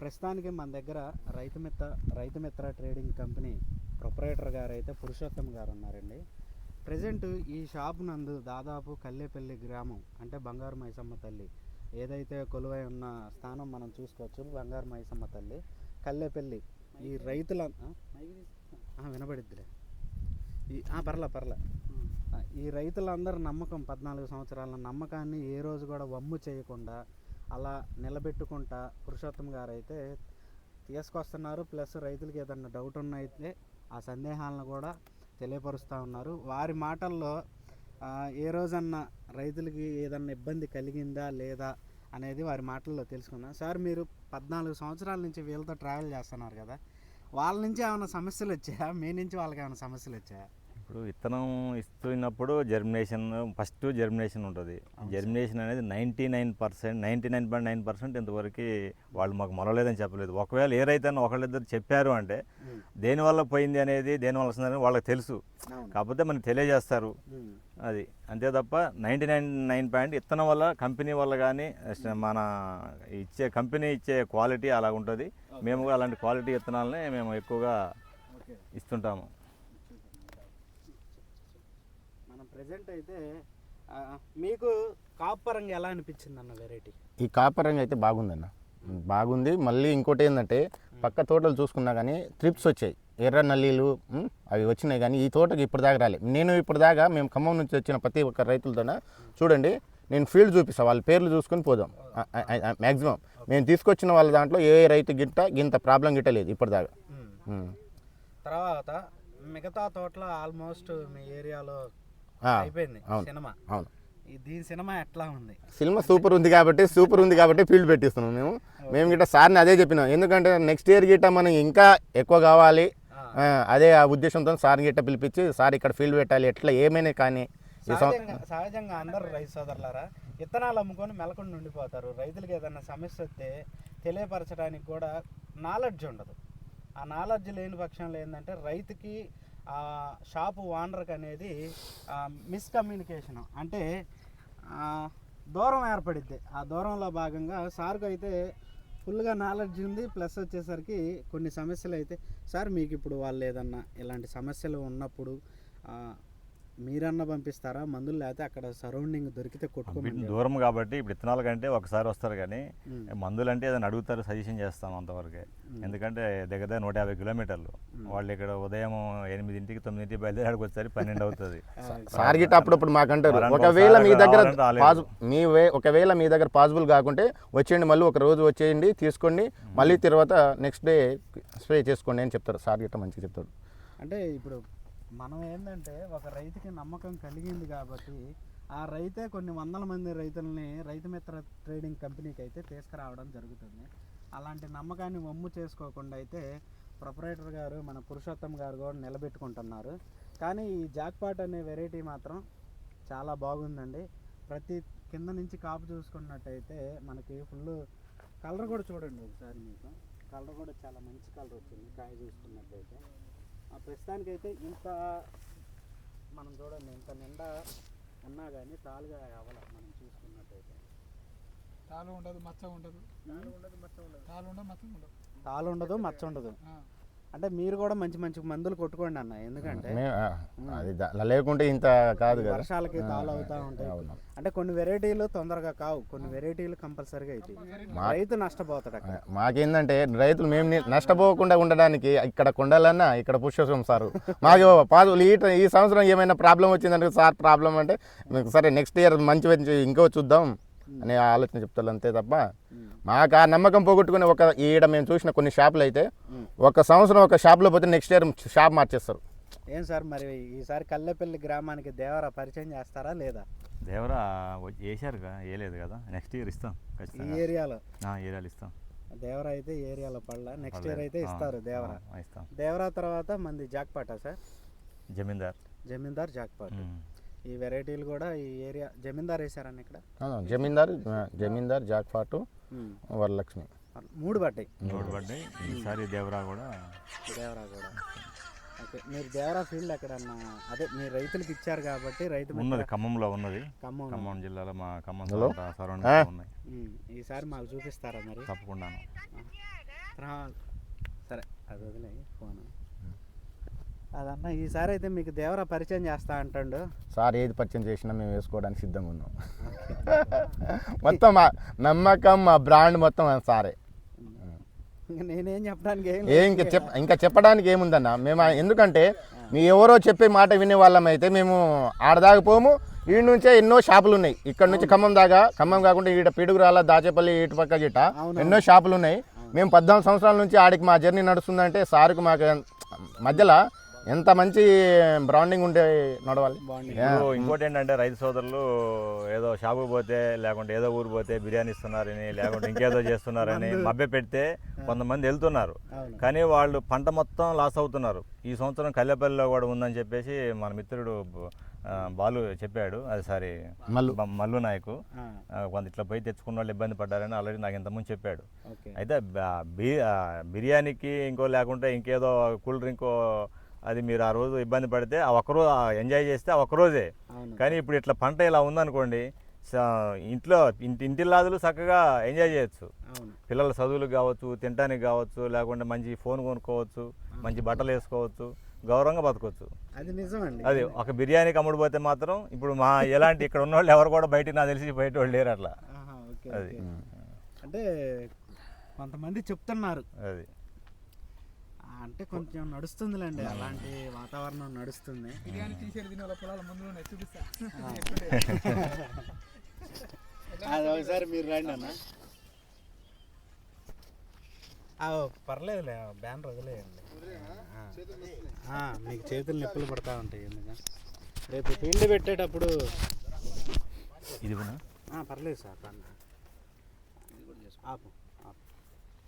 ప్రస్తుతానికి మన దగ్గర Rythu Mitra Rythu Mitra trading company proprietor గారు అయితే పురుషోత్తం గారు ఉన్నారండి ప్రజెంట్ ఈ షాప్ నందు దాదాపు కల్లేపల్లి గ్రామం అంటే బంగారు మైసమ్మ తల్లి. ఏదైతే కొలువై ఉన్న స్థానం మనం చూసుకోవచ్చు బంగారు మైసమ్మ తల్లి. కల్లేపల్లి ఈ రైతుల వినబడిద్దిలే. ఈ పర్లా పర్లా. ఈ రైతులందరి నమ్మకం పద్నాలుగు సంవత్సరాల నమ్మకాన్ని ఏ రోజు కూడా వమ్ము చేయకుండా అలా నిలబెట్టుకుంటా పురుషోత్తం గారు అయితే తీసుకొస్తున్నారు. ప్లస్ రైతులకి ఏదన్నా డౌట్ ఉన్నయితే ఆ సందేహాలను కూడా తెలియపరుస్తూ ఉన్నారు. వారి మాటల్లో ఏ రోజన్నా రైతులకి ఏదన్నా ఇబ్బంది కలిగిందా లేదా అనేది వారి మాటల్లో తెలుసుకుందాం. సార్ మీరు పద్నాలుగు సంవత్సరాల నుంచి వీళ్ళతో ట్రావెల్ చేస్తున్నారు కదా వాళ్ళ నుంచి ఏమైనా సమస్యలు వచ్చాయా? మీ నుంచి వాళ్ళకి ఏమైనా సమస్యలు వచ్చాయా? ఇప్పుడు విత్తనం ఇస్తున్నప్పుడు జర్మినేషన్ ఫస్ట్ జర్మినేషన్ ఉంటుంది. జర్మినేషన్ అనేది ninety nine percent ninety nine point nine percent ఇంతవరకు వాళ్ళు మాకు మొలలేదని చెప్పలేదు. ఒకవేళ ఏ రైతన్న ఒకళ్ళిద్దరు చెప్పారు అంటే దేనివల్ల పోయింది అనేది దేనివల్ల వస్తుందని వాళ్ళకి తెలుసు. కాకపోతే మనకి తెలియజేస్తారు. అది అంతే తప్ప నైంటీ నైన్ నైన్ పాయింట్ ఇత్తనం వల్ల కంపెనీ వల్ల కానీ మన ఇచ్చే కంపెనీ ఇచ్చే క్వాలిటీ అలా ఉంటుంది మేము కూడా అలాంటి క్వాలిటీ విత్తనాలనే మేము ఎక్కువగా ఇస్తుంటాము మనం ప్రెజెంట్ అయితే మీకు కాపు పరంగా ఎలా అనిపించింది అన్న వెరైటీ ఈ కాపరంగా అయితే బాగుందన్న. బాగుంది. మళ్ళీ ఇంకోటి ఏంటంటే పక్క తోటలు చూసుకున్నా కానీ ట్రిప్స్ వచ్చాయి. ఎర్ర నల్లీలు అవి వచ్చినాయి కానీ ఈ తోటకి ఇప్పటిదాకా రాలే. నేను ఇప్పటిదాకా మేము ఖమ్మం నుంచి వచ్చిన ప్రతి ఒక్క రైతులతోన చూడండి నేను ఫీల్డ్ చూపిస్తాను వాళ్ళ పేర్లు చూసుకొని పోదాం. మ్యాక్సిమం మేము తీసుకొచ్చిన వాళ్ళ దాంట్లో ఏ రైతు గింట గింత ప్రాబ్లం గిట్ట లేదు ఇప్పటిదాకా. తర్వాత మిగతా తోటలో ఆల్మోస్ట్ మీ ఏరియాలో అయిపోయింది. సినిమా. అవును. దీని సినిమా ఎట్లా ఉంది? సినిమా సూపర్ ఉంది కాబట్టి సూపర్ ఉంది కాబట్టి ఫీల్డ్ పెట్టిస్తున్నాం మేము. మేము గిట్ట సార్ని అదే చెప్పినాం. ఎందుకంటే నెక్స్ట్ ఇయర్ గిట్ట మనం ఇంకా ఎక్కువ కావాలి. అదే ఆ ఉద్దేశంతో సార్ గిట్ట పిలిపించి సార్ ఇక్కడ ఫీల్డ్ పెట్టాలి ఎట్లా ఏమైనా కానీ సహజంగా అందరు రైతు సోదరులారా విత్తనాలు అమ్ముకొని మెలకుండా ఉండిపోతారు. రైతులకి ఏదైనా సమస్య వస్తే తెలియపరచడానికి కూడా నాలెడ్జ్ ఉండదు. ఆ నాలెడ్జ్ లేని పక్షంలో ఏంటంటే రైతుకి ఆ షాపు ఓనర్కి అనేది మిస్కమ్యూనికేషన్ అంటే దూరం ఏర్పడిద్ది. ఆ దూరంలో భాగంగా సార్కు అయితే ఫుల్గా నాలెడ్జ్ ఉంది. ప్లస్ వచ్చేసరికి కొన్ని సమస్యలు అయితే సార్ మీకు ఇప్పుడు వాళ్ళు ఏదన్నా ఇలాంటి సమస్యలు ఉన్నప్పుడు మీరన్నా పంపిస్తారా? మందులు లేకపోతే అక్కడ సరౌండింగ్ దొరికితే కొట్టుకోమని దూరం కాబట్టి ఇప్పుడు విత్తనాల కంటే ఒకసారి వస్తారు కానీ. మందులు అంటే ఏదైనా అడుగుతారు సజెషన్ చేస్తాం అంతవరకే. ఎందుకంటే దగ్గర దగ్గర నూట యాభై కిలోమీటర్లు. వాళ్ళు ఇక్కడ ఉదయం ఎనిమిదింటికి తొమ్మిదింటికి బయలుదేరి ఆడికి వచ్చేసరికి పన్నెండు అవుతుంది. సార్ గిట్ట అప్పుడప్పుడు మాకు అంటారు వారానికి ఒకవేళ మీ దగ్గర మీ వే ఒకవేళ మీ దగ్గర పాసిబుల్ కాకుంటే వచ్చేయండి మళ్ళీ ఒక రోజు వచ్చేయండి తీసుకోండి మళ్ళీ తర్వాత నెక్స్ట్ డే స్ప్రే చేసుకోండి అని చెప్తారు. సార్ గిట్ట మంచిగా చెప్తారు అంటే ఇప్పుడు మనం ఏంటంటే ఒక రైతుకి నమ్మకం కలిగింది కాబట్టి ఆ రైతే కొన్ని వందల మంది రైతుల్ని రైతు మిత్ర ట్రేడింగ్ కంపెనీకి అయితే తీసుకురావడం జరుగుతుంది. అలాంటి నమ్మకాన్ని వమ్ము చేసుకోకుండా అయితే ప్రొపరేటర్ గారు మన పురుషోత్తం గారు కూడా నిలబెట్టుకుంటున్నారు. కానీ ఈ జాక్పాట్ అనే వెరైటీ మాత్రం చాలా బాగుందండి. ప్రతి కింద నుంచి కాపు చూసుకున్నట్టయితే మనకి ఫుల్ కలర్ కూడా చూడండి ఒకసారి మీకు. కలర్ కూడా చాలా మంచి కలర్ వచ్చింది కాయ చూసుకున్నట్టయితే. ప్రస్తుతానికైతే ఇంత మనం చూడండి ఇంత నిండా ఉన్నా కానీ తాలుగా అవ్వాలి మనం చూసుకున్నట్టయితే. తాలు ఉండదు మచ్చ ఉండదు. తాలు ఉండదు మచ్చ ఉండదు. తాలు ఉండదు మచ్చ ఉండదు. ఆ. అంటే మీరు కూడా మంచి మంచి మందులు కొట్టుకోండి అన్న ఎందుకంటే అది లేకుంటే ఇంత కాదు కదా? వర్షాలకి తాలు అవుతా ఉంటాయి. అంటే కొన్ని వెరైటీలు తొందరగా కావు కొన్ని వెరైటీలు కంపల్సరీగా అవుతాయి రైతు నష్టపోతాడు అక్కడ. మాకేందంటే రైతులు మేము నష్టపోకుండా ఉండడానికి ఇక్కడ కొండాలన్నా ఇక్కడ పుష్పం సారు. మాకు పాజిబుల్ ఈ సంవత్సరం ఏమైనా ప్రాబ్లం వచ్చిందంటే సార్ ప్రాబ్లం అంటే సరే నెక్స్ట్ ఇయర్ మంచి మంచి ఇంకో చూద్దాం. అనే ఆలోచన చెప్తారు అంతే తప్ప మాకు ఆ నమ్మకం పోగొట్టుకుని ఒక ఈడ మేము చూసిన కొన్ని షాపులు అయితే ఒక సంవత్సరం ఒక షాప్లో పోతే నెక్స్ట్ ఇయర్ షాప్ మార్చేస్తారు. ఏం సార్ మరి ఈసారి కల్లెపల్లి గ్రామానికి దేవర పరిచయం చేస్తారా లేదా? దేవరా వ- వేశారు కదా వేయలేదు కదా. నెక్స్ట్ ఇయర్ ఇస్తాం ఈ ఏరియాలో? ఆ, ఏరియాలు ఇస్తాం. దేవర అయితే ఏరియాలో పడలా. Next year. అయితే ఇస్తారు దేవర. ఇస్తాం. దేవరా తర్వాత మంది జాక్పాటా సార్? జమీందార్. జమీందార్ జాక్పాట్. ఈ వెరైటీలు కూడా ఈ ఏరియా జమీందార్ వేసారన్న ఇక్కడ? జమీందార్ జమీందార్ జాక్పాటు వరలక్ష్మి. మూడు పడ్డాయి. మూడు పడ్డాయి. ఈసారి దేవరా కూడా. దేవరా కూడా. ఓకే మీరు దేవరా ఫీల్డ్ ఎక్కడన్నా అదే మీరు రైతులకు ఇచ్చారు కాబట్టి రైతు ఉన్నది ఖమ్మంలో ఉన్నది. ఖమ్మం. ఖమ్మం జిల్లాలో మా ఖమ్మం? సరౌండింగ్ ఉన్నాయి. ఈసారి మాకు చూపిస్తారా మరి? తప్పకుండాను. రా- సరే అది వదిలే ఫోన్. అదన్నా ఈసారి అయితే మీకు దేవరా పరిచయం చేస్తా అంటాడు. సార్ ఏది పరిచయం చేసినా మేము వేసుకోవడానికి సిద్ధంగా ఉన్నాం. మొత్తం మా నమ్మకం మా బ్రాండ్ మొత్తం సారే. నేనేం చెప్పడానికి ఏం ఇంకా చెప్ ఇంకా చెప్పడానికి ఏముందన్న? మేము ఎందుకంటే మీ ఎవరో చెప్పే మాట వినే వాళ్ళం అయితే మేము ఆడదాకా పోము. ఈ నుంచే ఎన్నో షాపులు ఉన్నాయి. ఇక్కడ నుంచి ఖమ్మం దాకా ఖమ్మం కాకుండా ఈడ పిడుగురాల దాచేపల్లి ఇటు పక్క గిట అవును. ఎన్నో షాపులు ఉన్నాయి. మేము పద్నాలుగు సంవత్సరాల నుంచి ఆడికి మా జర్నీ నడుస్తుందంటే సార్కి మాకు మధ్యలో ఎంత మంచి బ్రాండింగ్ ఉండే నడవాలి. ఇంకోటి ఏంటంటే రైతు సోదరులు ఏదో షాపు పోతే లేకుంటే ఏదో ఊరు పోతే బిర్యానీ ఇస్తున్నారని లేకుంటే ఇంకేదో చేస్తున్నారని మభ్య పెడితే కొంతమంది వెళ్తున్నారు. అవును. కానీ వాళ్ళు పంట మొత్తం లాస్ అవుతున్నారు. ఈ సంవత్సరం కల్లెపల్లిలో కూడా ఉందని చెప్పేసి మన మిత్రుడు బాలు చెప్పాడు. అది సారి మల్లు. మల్లు నాయకు. కొంత ఇట్లా పోయి తెచ్చుకున్న వాళ్ళు ఇబ్బంది పడ్డారని ఆల్రెడీ నాకు ఇంతకుముందు చెప్పాడు. ఓకే. అయితే బిర్యానీకి ఇంకో లేకుంటే ఇంకేదో కూల్ డ్రింక్ అది మీరు ఆ రోజు ఇబ్బంది పడితే ఆ ఒక్కరోజు ఎంజాయ్ చేస్తే ఆ ఒక్కరోజే కానీ ఇప్పుడు ఇట్లా పంట ఇలా ఉందనుకోండి ఇంట్లో ఇంటి ఇంటిల్లాదులు చక్కగా ఎంజాయ్ చేయొచ్చు. పిల్లల చదువులకు కావచ్చు తినడానికి కావచ్చు లేకుంటే మంచి ఫోన్ కొనుక్కోవచ్చు మంచి బట్టలు వేసుకోవచ్చు గౌరవంగా బతకొచ్చు. అది నిజమండి. అది ఒక బిర్యానీకి అమ్ముడుపోతే మాత్రం ఇప్పుడు మా ఎలాంటి ఇక్కడ ఉన్న వాళ్ళు ఎవరు కూడా బయటికి నాకు తెలిసి బయట వాళ్ళు లేరు అట్లా. అది. అంటే కొంతమంది చెప్తున్నారు. అది. అంటే కొంచెం నడుస్తుందిలేండి అలాంటి వాతావరణం నడుస్తుంది. అది ఒకసారి మీరు రండి అన్న. పర్లేదులే బ్యాన్ వదిలేయండి. మీకు చేతులు నొప్పులు పడతా ఉంటాయి ఎందుకు రేపు ఫీల్డ్ పెట్టేటప్పుడు ఇది పర్లేదు సార్ పర్లేదు. ఆపు.